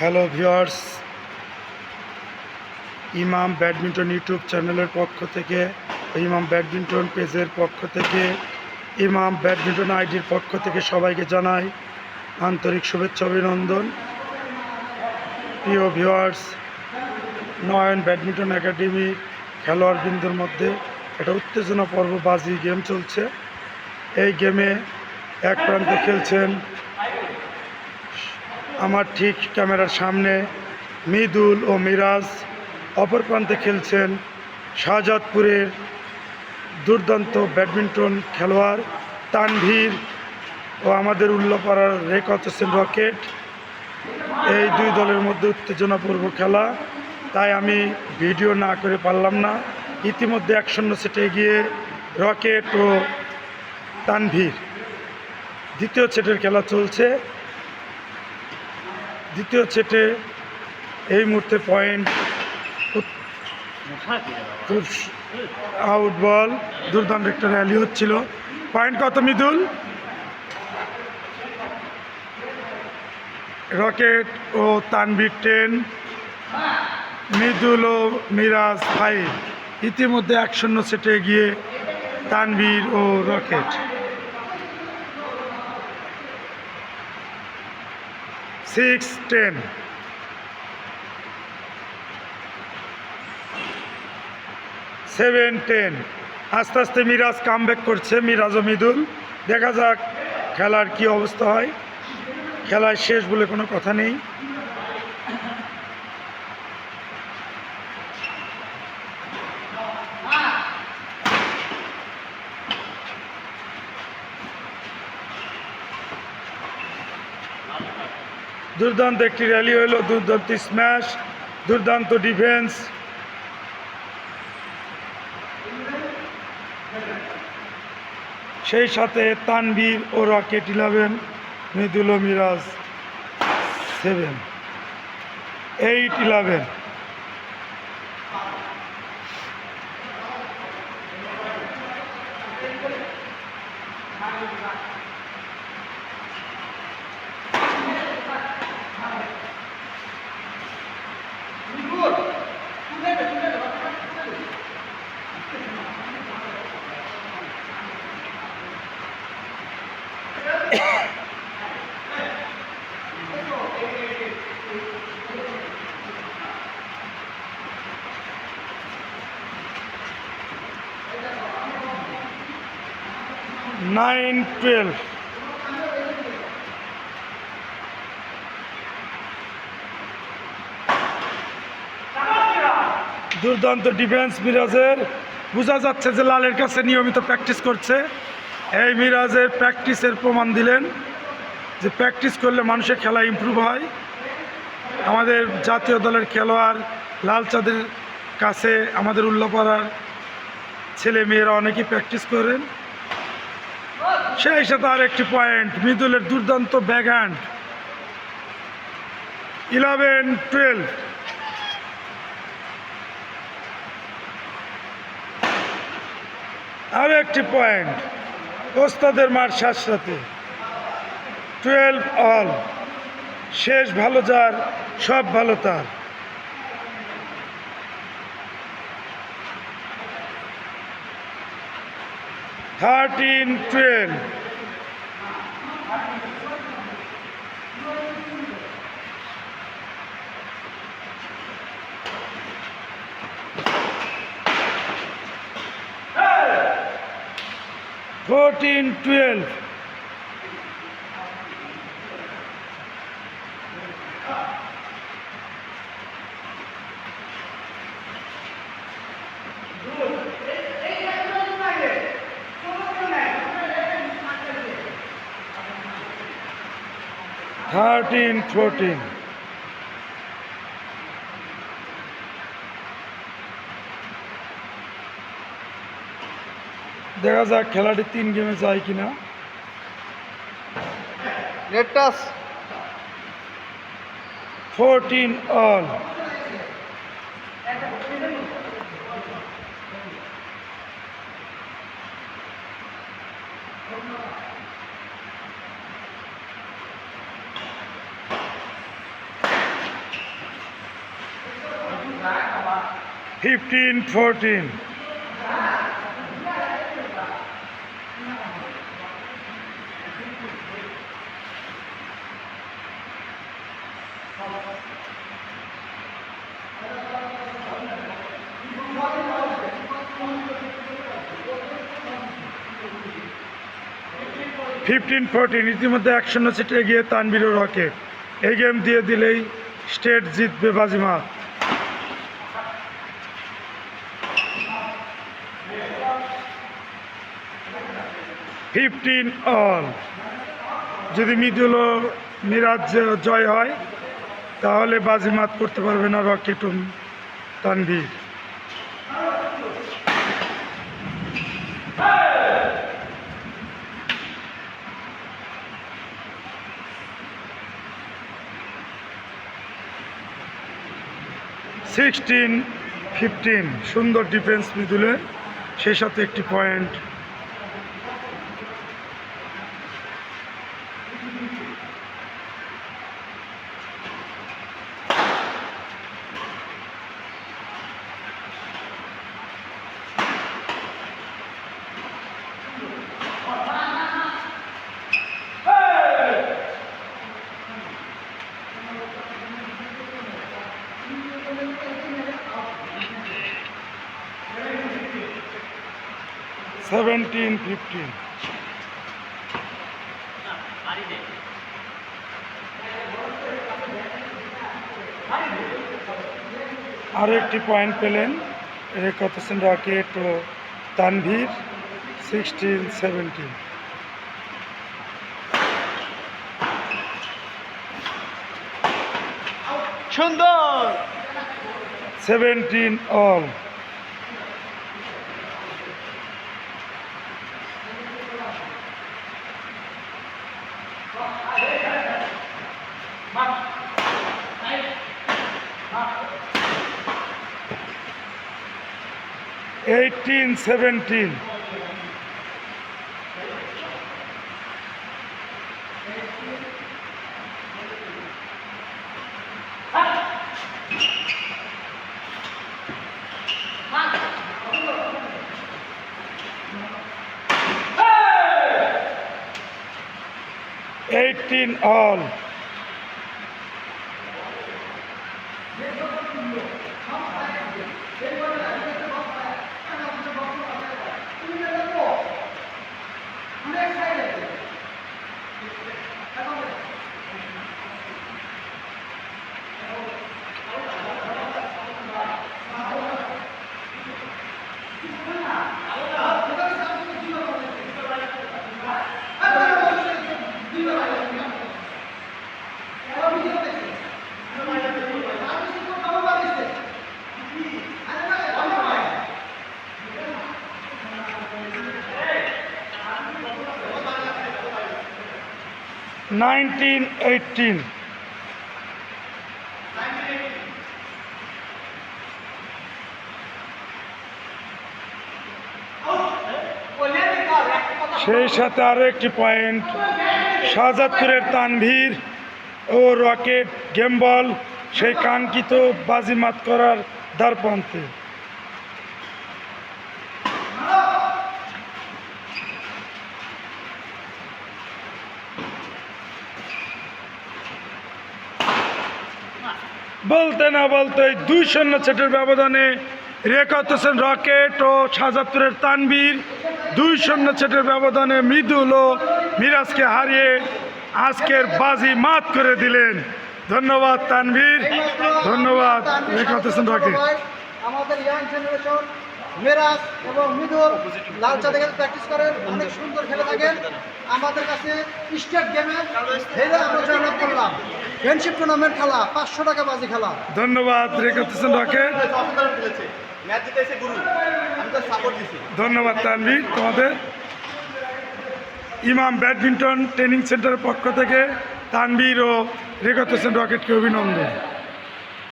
Hello viewers Imam badminton YouTube চ্যানেলের পক্ষ থেকে ইমাম ব্যাডমিন্টন পেজের পক্ষ থেকে ইমাম ব্যাডমিন্টন আইডির পক্ষ থেকে সবাইকে জানাই আন্তরিক শুভেচ্ছা অভিনন্দন। প্রিয় ভিউয়ার্স নয়ন ব্যাডমিন্টন একাডেমির খেলোয়াড়বৃন্দের মধ্যে একটা উত্তেজনা পর্ব বাজি গেম চলছে। এই গেমে এক প্রান্তে খেলছেন আমার ঠিক ক্যামেরার সামনে মিদুল ও মিরাজ অপর প্রান্তে খেলছেন শাহজাদপুরের দুর্দান্ত ব্যাডমিন্টন খেলোয়াড় তানভীর ও আমাদের উল্লাপাড়ার রেকত হোসেন রকেট। এই দুই দলের মধ্যে উত্তেজনাপূর্ব খেলা, তাই আমি ভিডিও না করে পারলাম না। ইতিমধ্যে এক শূন্য সেটে গিয়ে রকেট ও তানভীর। দ্বিতীয় সেটের খেলা চলছে। দ্বিতীয় সেটে এই মুহূর্তে পয়েন্ট খুব আউট বল দুর্দান্ত একটা র্যালি হচ্ছিল। পয়েন্ট কত মৃদুল? রকেট ও তানভীর টেন মৃদুল ও মিরাজ ফাইভ ইতিমধ্যে এক শূন্য সেটে গিয়ে তানভীর ও Rocket six ten seven ten আস্তে আস্তে মিরাজ কামব্যাক করছে, মিরাজ ও মিদুল। দেখা যাক খেলার কি অবস্থা হয়। খেলায় শেষ বলে কোনো কথা নেই। দুর্দান্ত একটি র্যালি হইল দুর্দান্ত স্ম্যাশ দুর্দান্ত ডিফেন্স সেই সাথে তানবীর ও Rocket eleven Mridul Miraj seven eight eleven nine twelve দুর্দান্ত ডিফেন্স মিরাজের। বোঝা যাচ্ছে যে লালের কাছে নিয়মিত প্র্যাকটিস করছে। এই মিরাজের প্র্যাকটিসের প্রমাণ দিলেন যে প্র্যাকটিস করলে মানুষের খেলা ইমপ্রুভ হয়। আমাদের জাতীয় দলের খেলোয়াড়, লাল চাঁদের কাছে আমাদের উল্লাপাড়ার ছেলে মেয়েরা অনেকেই প্র্যাকটিস করেন। সেই সাথে আর একটি পয়েন্ট মৃদুলের দুর্দান্ত ব্যাক হ্যান্ড ইলেভেন টুয়েলভ আরও একটি পয়েন্ট ওস্তাদের মার সাথে টুয়েলভ অল শেষ ভালো যার সব ভালো তার। Thirteen twelve fourteen twelve thirteen fourteen দেখা যাক খেলাটি তিন গেমে যায় কিনা। Touch fourteen all fifteen fourteen fifteen fourteen ইতিমধ্যে এক শূন্য সিটে এগিয়ে তানবির ও রকেট এই গেম দিয়ে দিলেই স্টেট জিতবে বাজিমাত। ফিফটিন অল যদি মিদুল ও মিরাজ জয় হয়, তাহলে বাজিমাত করতে পারবে না রকেট ও তানভীর। সিক্সটিন ফিফটিন সুন্দর ডিফেন্স মিদুলের সেই সাথে একটি পয়েন্ট সেভেন্টিন ফিফটিন আরও একটি পয়েন্ট পেলেন রেখত হোসেন রকেট ও তানভীর সিক্সটিন সেভেন্টিন সুন্দর। Seventeen all eighteen seventeen eighteen all nineteen eighteen সেই সাথে আরও একটি পয়েন্ট, শাহজাদপুরের তানভীর ও রকেট গেমবল, সেই কাঙ্ক্ষিত বাজিমাত করার দ্বারপ্রান্তে। বলতে না বলতে দুই শূন্য সেটের ব্যবধানে রেখাত হোসেন রকেট ও শাহজাদপুরের তানবীর দুই শূন্য সেটের ব্যবধানে মৃদুল ও মিরাজকে হারিয়ে আজকের বাজি মাত করে দিলেন। ধন্যবাদ তানভীর, ধন্যবাদ রেখাত হোসেন রকেট। আমাদের ইয়াং জেনারেশন মেরাজ এবং মৃদুল লাল চাঁদে প্র্যাকটিস করেন অনেক সুন্দর খেলে থাকেন। আমাদের কাছে স্টেট গেমে হেরে আমরা জয়লাভ করলাম। ফ্রেন্ডশিপ টুর্নামেন্ট খেলা পাঁচশো টাকা বাজি খেলা। ধন্যবাদ রকেট। ধন্যবাদ তানভীর তোমাদের। ইমাম ব্যাডমিন্টন ট্রেনিং সেন্টারের পক্ষ থেকে তানভীর ও রেখাত হোসেন রকেটকে অভিনন্দন।